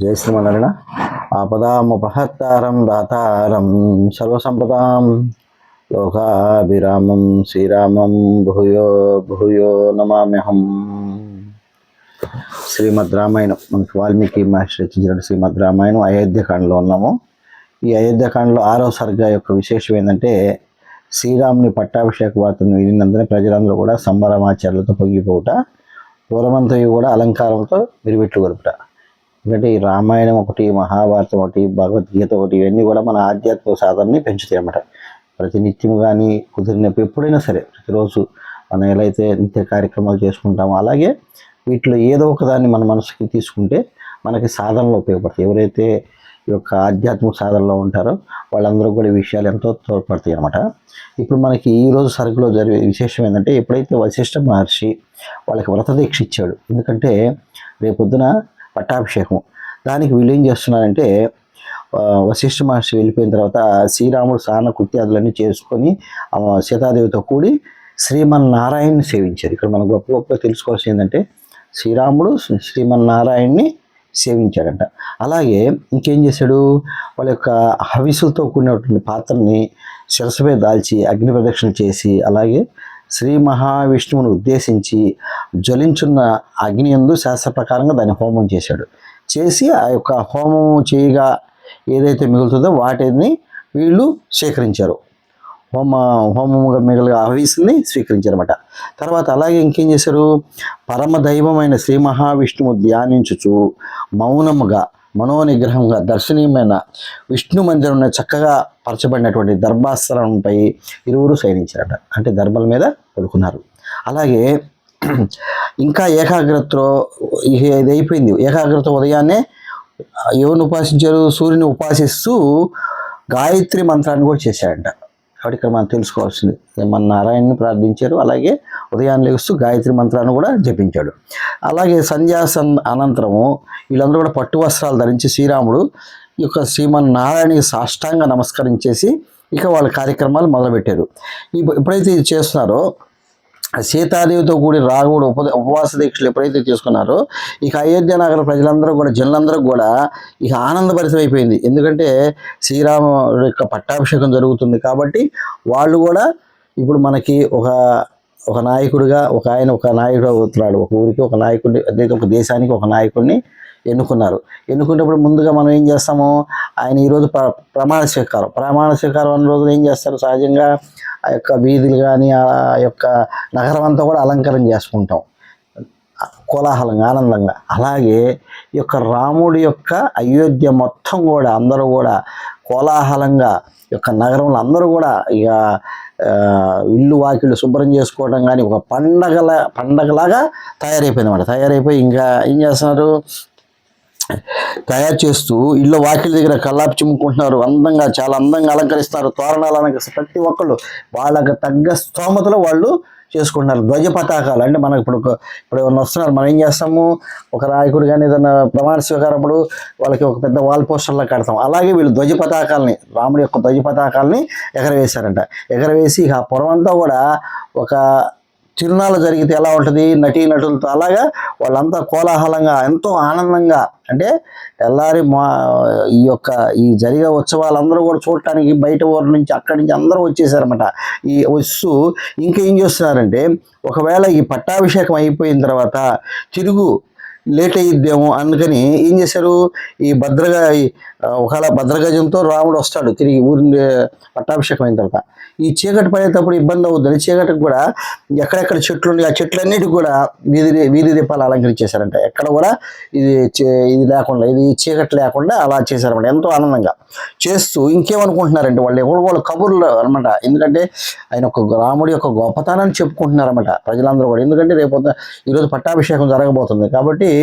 జయ శ్రీమన్నారాయణ. ఆపదాముపహత్తారం దాతారం సర్వసంపదాం. లోకాభిరామం శ్రీరామం భూయో భూయో నమామ్యహం. శ్రీమద్ రామాయణం మనకి వాల్మీకి మహర్షి రచించిన శ్రీమద్ రామాయణం అయోధ్యకాండలో ఉన్నాము. ఈ అయోధ్యకాండలో ఆరో సర్గ యొక్క విశేషం ఏంటంటే శ్రీరాముని పట్టాభిషేక వార్తను వినినందున ప్రజలందరూ కూడా సంబరమాచార్యులతో పొంగిపోవుట పూర్వమంతవి కూడా అలంకారంతో విరిపెట్లు గొలుపుట ఎందుకంటే ఈ రామాయణం ఒకటి మహాభారతం ఒకటి భగవద్గీత ఒకటి ఇవన్నీ కూడా మన ఆధ్యాత్మిక సాధనని పెంచుతాయి అన్నమాట. ప్రతి నిత్యం కానీ కుదిరినప్పుడు ఎప్పుడైనా సరే ప్రతిరోజు మనం ఎలా అయితే నిత్య కార్యక్రమాలు చేసుకుంటామో అలాగే వీటిలో ఏదో ఒకదాన్ని మన మనసుకి తీసుకుంటే మనకి సాధనలో ఉపయోగపడతాయి. ఎవరైతే ఈ యొక్క ఆధ్యాత్మిక సాధనలో ఉంటారో వాళ్ళందరూ కూడా విషయాలు ఎంతో తోడ్పడతాయి అనమాట ఇప్పుడు మనకి ఈరోజు సరుకులో జరిగే విశేషం ఏంటంటే ఎప్పుడైతే వశిష్ఠ మహర్షి వాళ్ళకి వ్రత దీక్ష ఇచ్చాడు ఎందుకంటే రేపొద్దున పట్టాభిషేకం. దానికి వీళ్ళు ఏం చేస్తున్నారంటే వశిష్ఠ మహర్షి వెళ్ళిపోయిన తర్వాత శ్రీరాముడు స్నాన కృత్యాదులన్నీ చేసుకొని సీతాదేవితో కూడి శ్రీమన్నారాయణ్ని సేవించారు. ఇక్కడ మనం గొప్ప గొప్ప తెలుసుకోవాల్సింది ఏంటంటే శ్రీరాముడు శ్రీమన్నారాయణ్ణి సేవించాడంట. అలాగే ఇంకేం చేశాడు? వాళ్ళ యొక్క హవిసులతో కూడినటువంటి పాత్రని శిరసపై దాల్చి అగ్ని ప్రదక్షిణ చేసి అలాగే శ్రీ మహావిష్ణువును ఉద్దేశించి జ్వలించున్న అగ్ని ఎందు శాస్త్ర ప్రకారంగా దాన్ని హోమం చేశాడు. చేసి ఆ యొక్క హోమం చేయగా ఏదైతే మిగులుతుందో వాటిని వీళ్ళు స్వీకరించారు. హోమ హోమముగా మిగిలిన హవిస్ని స్వీకరించారన్నమాట. తర్వాత అలాగే ఇంకేం చేశారు? పరమ దైవమైన శ్రీ మహావిష్ణువు ధ్యానించుచు మౌనముగా మనోనిగ్రహంగా దర్శనీయమైన విష్ణు మందిరం చక్కగా పరచబడినటువంటి దర్భాస్త్రంపై ఇరువురు శయనించారట. అంటే దర్భల మీద పడుకున్నారు. అలాగే ఇంకా ఏకాగ్రతలో ఇది అయిపోయింది. ఏకాగ్రత ఉదయాన్నే ఎవరిని ఉపాసించారు సూర్యుని ఉపాసిస్తూ గాయత్రి మంత్రాన్ని కూడా చేశాడంట. కాబట్టి ఇక్కడ మనం తెలుసుకోవాల్సింది. మన నారాయణని ప్రార్థించారు అలాగే ఉదయాన్నే లేస్తూ గాయత్రి మంత్రాన్ని కూడా జపించాడు. అలాగే సంధ్యాసన్ అనంతరము వీళ్ళందరూ కూడా పట్టు వస్త్రాలు ధరించి శ్రీరాముడు ఈ యొక్క శ్రీమన్నారాయణకి సాష్టాంగ నమస్కరించేసి ఇక వాళ్ళ కార్యక్రమాలు మొదలుపెట్టారు. ఇప్పుడు ఎప్పుడైతే ఇది చేస్తున్నారో సీతాదేవితో కూడి రాఘవుడు ఉప ఉపవాస దీక్షలు ఎప్పుడైతే తీసుకున్నారో ఇక అయోధ్య నగర ప్రజలందరూ కూడా జనులందరూ కూడా ఇక ఆనందభరితం అయిపోయింది. ఎందుకంటే శ్రీరామ యొక్క పట్టాభిషేకం జరుగుతుంది కాబట్టి వాళ్ళు కూడా ఇప్పుడు మనకి ఒక ఒక నాయకుడిగా ఒక ఆయన ఒక నాయకుడు అవుతున్నాడు. ఒక ఊరికి ఒక నాయకుడిని అదే ఒక దేశానికి ఒక నాయకుడిని ఎన్నుకున్నారు. ఎన్నుకున్నప్పుడు ముందుగా మనం ఏం చేస్తాము? ఆయన ఈరోజు ప్ర ప్రమాణ స్వీకారం. ప్రమాణ స్వీకారం అన్న రోజున ఏం చేస్తారు? సహజంగా ఆ యొక్క వీధులు కానీ ఆ యొక్క నగరం అంతా కూడా అలంకరణ చేసుకుంటాం. కోలాహలంగా ఆనందంగా. అలాగే ఈ యొక్క రాముడి యొక్క అయోధ్య మొత్తం కూడా అందరూ కూడా కోలాహలంగా ఈ యొక్క నగరంలో అందరూ కూడా ఇక ఇల్లు వాకిళ్ళు శుభ్రం చేసుకోవడం కానీ ఒక పండగల పండగలాగా తయారైపోయింది అన్నమాట తయారైపోయి ఇంకా ఏం చేస్తున్నారు? తయారు చేస్తూ ఇళ్ళ వాకిల దగ్గర కల్లాపి చిమ్ముకుంటున్నారు. అందంగా చాలా అందంగా అలంకరిస్తారు. తోరణాలు అలంకరిస్తారు. ప్రతి ఒక్కళ్ళు వాళ్ళకి తగ్గ స్తోమతలో వాళ్ళు చేసుకుంటున్నారు. ధ్వజ పతాకాలు. అంటే మనకి ఇప్పుడు ఇప్పుడు ఏమన్నా వస్తున్నారు మనం ఏం చేస్తాము? ఒక నాయకుడు కానీ ఏదైనా ప్రమాణ స్వీకారప్పుడు వాళ్ళకి ఒక పెద్ద వాల్ పోస్టర్లా కడతాం. అలాగే వీళ్ళు ధ్వజ పతాకాలని రాముడి యొక్క ధ్వజ పతాకాలని ఎగరవేశారంట. ఎగరవేసి ఇక ఆ పొడవంతా కూడా ఒక తిరునాళ్ళు జరిగితే ఎలా ఉంటుంది? నటీ నటులతో అలాగా వాళ్ళంతా కోలాహలంగా ఎంతో ఆనందంగా అంటే తెల్లారి మా ఈ యొక్క ఈ జరిగే ఉత్సవాలందరూ కూడా చూడటానికి బయట ఊరు నుంచి అక్కడి నుంచి అందరూ వచ్చేసారన్నమాట. ఈ వస్తు ఇంకేం చేస్తున్నారంటే ఒకవేళ ఈ పట్టాభిషేకం అయిపోయిన తర్వాత తిరుగు లేట్ అయ్యిద్దేమో అందుకని ఏం చేశారు? ఈ భద్రగా ఒకవేళ భద్రగజంతో రాముడు వస్తాడు తిరిగి ఊరి పట్టాభిషేకం అయిన తర్వాత. ఈ చీకటి పడేటప్పుడు ఇబ్బంది అవుతుంది చీకటికి కూడా ఎక్కడెక్కడ చెట్లు ఉన్నాయి ఆ చెట్లన్నిటికి కూడా వీధి వీధి దీపాలు అలంకరించేశారంట. ఎక్కడ కూడా ఇది చే- ఇది లేకుండా ఇది చీకటి లేకుండా అలా చేశారన్నమాట. ఎంతో ఆనందంగా చేస్తూ ఇంకేమనుకుంటున్నారంటే వాళ్ళు ఎవరు వాళ్ళు కబుర్లు అనమాట. ఎందుకంటే ఆయన ఒక రాముడి యొక్క గొప్పతనాన్ని చెప్పుకుంటున్నారన్నమాట ప్రజలందరూ కూడా. ఎందుకంటే రేపు ఈరోజు పట్టాభిషేకం జరగబోతుంది కాబట్టి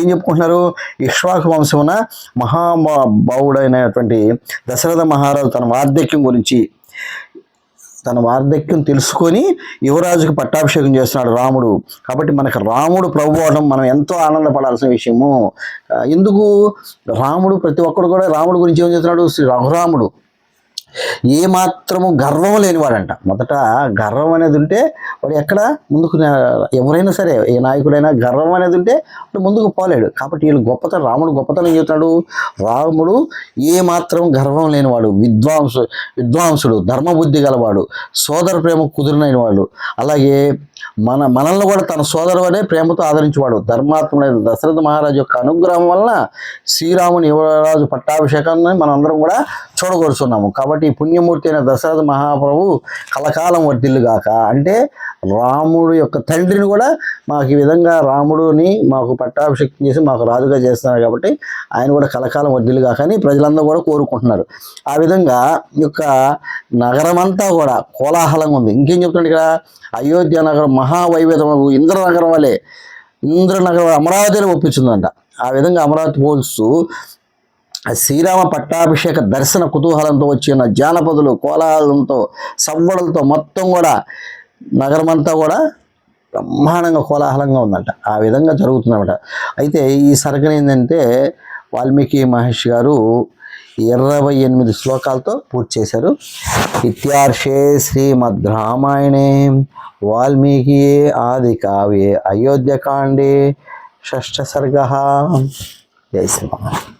ఏం చెప్పుకుంటున్నారు? ఇక్ష్వాకు వంశమున మహాబావుడైనటువంటి దశరథ మహారాజు తన వార్ధక్యం గురించి తన వార్ధక్యం తెలుసుకొని యువరాజుకు పట్టాభిషేకం చేస్తున్నాడు రాముడు. కాబట్టి మనకు రాముడు ప్రభు అవడం మనం ఎంతో ఆనందపడాల్సిన విషయము. ఎందుకు? రాముడు ప్రతి ఒక్కడు కూడా రాముడు గురించి ఏం చేస్తున్నాడు? శ్రీ రఘురాముడు. ఏ మాత్రము గర్వం లేనివాడంట. మొదట గర్వం అనేది ఉంటే వాడు ఎక్కడ? ముందుకు ఎవరైనా సరే ఏ నాయకుడైనా గర్వం అనేది ఉంటే వాడు ముందుకు పోలేడు. కాబట్టి వీళ్ళు గొప్పతనం రాముడు గొప్పతనం చెబుతాడు రాముడు ఏ మాత్రం గర్వం లేనివాడు విద్వాంసు విద్వాంసుడు ధర్మబుద్ధి గలవాడు సోదర ప్రేమ కుదిరినైన వాడు అలాగే మన మనల్ని కూడా తన సోదరు ప్రేమతో ఆదరించేవాడు. ధర్మాత్ముడైన దశరథ మహారాజు యొక్క అనుగ్రహం వలన శ్రీరాముని యువరాజు పట్టాభిషేకాన్ని మనందరం అందరం కూడా చూడగలుచున్నాము కాబట్టి ఈ పుణ్యమూర్తి అయిన దశరథ మహాప్రభు కలకాలం వర్తిల్లుగాక అంటే రాముడు యొక్క తండ్రిని కూడా మాకు ఈ విధంగా రాముడుని మాకు పట్టాభిషేకం చేసి మాకు రాజుగా చేస్తున్నారు కాబట్టి ఆయన కూడా కలకాలం వర్ధిల్లుగాక అని ప్రజలందరూ కూడా కోరుకుంటున్నారు. ఆ విధంగా యొక్క నగరమంతా కూడా కోలాహలంగా ఉంది. ఇంకేం చెప్తున్నాడు ఇక్కడ? అయోధ్య నగరం మహావైవేదం ఇంద్రనగరం వలె ఇంద్రనగరం అమరావతిని ఒప్పించిందంట. ఆ విధంగా అమరావతి పోల్స్తూ శ్రీరామ పట్టాభిషేక దర్శన కుతూహలంతో వచ్చిన జానపదులు కోలాహలంతో సవ్వడలతో మొత్తం కూడా నగరమంతా కూడా బ్రహ్మాండంగా కోలాహలంగా ఉందంట. ఆ విధంగా జరుగుతుందన్నమాట. అయితే ఈ సరగన ఏంటంటే వాల్మీకి మహర్షి గారు ఇరవై ఎనిమిది శ్లోకాలతో పూర్తి చేశారు. ఇత్యార్షే శ్రీమద్ రామాయణే వాల్మీకి ఆది కావ్యే అయోధ్యకాండే షష్ఠ సర్గ. జై శ్రీరామ్.